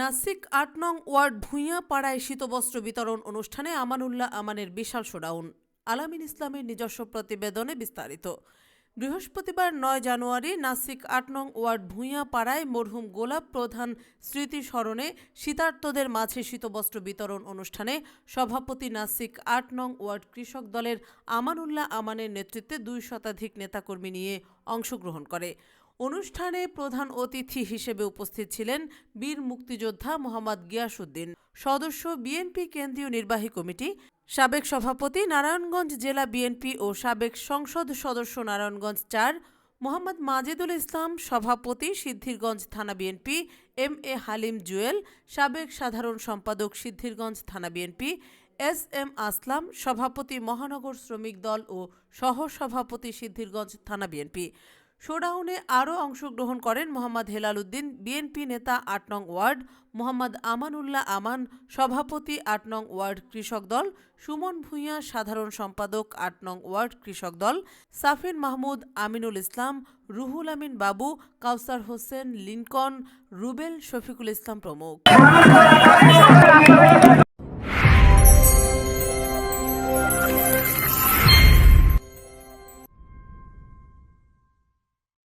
নাসিক আট নং ওয়ার্ড ভূঁইয়া পাড়ায় শীতবস্ত্র বিতরণ অনুষ্ঠানে আমানুল্লাহ আমানের বিশাল শোডাউন। আলামিন ইসলামের নিজস্ব প্রতিবেদনে বিস্তারিত। বৃহস্পতিবার নয় জানুয়ারি নাসিক আট নং ওয়ার্ড ভূঁইয়া পাড়ায় মরহুম গোলাপ প্রধান স্মৃতি স্মরণে শীতার্তদের মাঝে শীতবস্ত্র বিতরণ অনুষ্ঠানে সভাপতি নাসিক আট নং ওয়ার্ড কৃষক দলের আমানুল্লাহ আমানের নেতৃত্বে দুই শতাধিক নেতাকর্মী নিয়ে অংশগ্রহণ করে। অনুষ্ঠানে প্রধান অতিথি হিসেবে উপস্থিত ছিলেন বীর মুক্তিযোদ্ধা মোহাম্মদ গিয়াসুদ্দিন সদস্য বিএনপি কেন্দ্রীয় নির্বাহী কমিটি, সাবেক সভাপতি নারায়ণগঞ্জ জেলা বিএনপি ও সাবেক সংসদ সদস্য নারায়ণগঞ্জ চার, মোহাম্মদ মাজেদুল ইসলাম সভাপতি সিদ্ধিরগঞ্জ থানা BNP M A Halim Jewel, সাবেক সাধারণ সম্পাদক সিদ্ধিরগঞ্জ থানা বিএনপি এস এম আসলাম সভাপতি মহানগর শ্রমিক দল ও সহ সভাপতি সিদ্ধিরগঞ্জ থানা বিএনপি। শোডাউনে আরও অংশগ্রহণ করেন মোহাম্মদ হেলাল উদ্দিন বিএনপি নেতা আট নং ওয়ার্ড, মোহাম্মদ আমানুল্লাহ আমান, সভাপতি আট নং ওয়ার্ড কৃষক দল, সুমন ভূঁইয়া, সাধারণ সম্পাদক আট নং ওয়ার্ড কৃষক দল, সাফিন মাহমুদ, আমিনুল ইসলাম, রুহুল আমিন বাবু, কাউসার হোসেন, লিনকন, রুবেল শফিকুল ইসলাম প্রমুখ।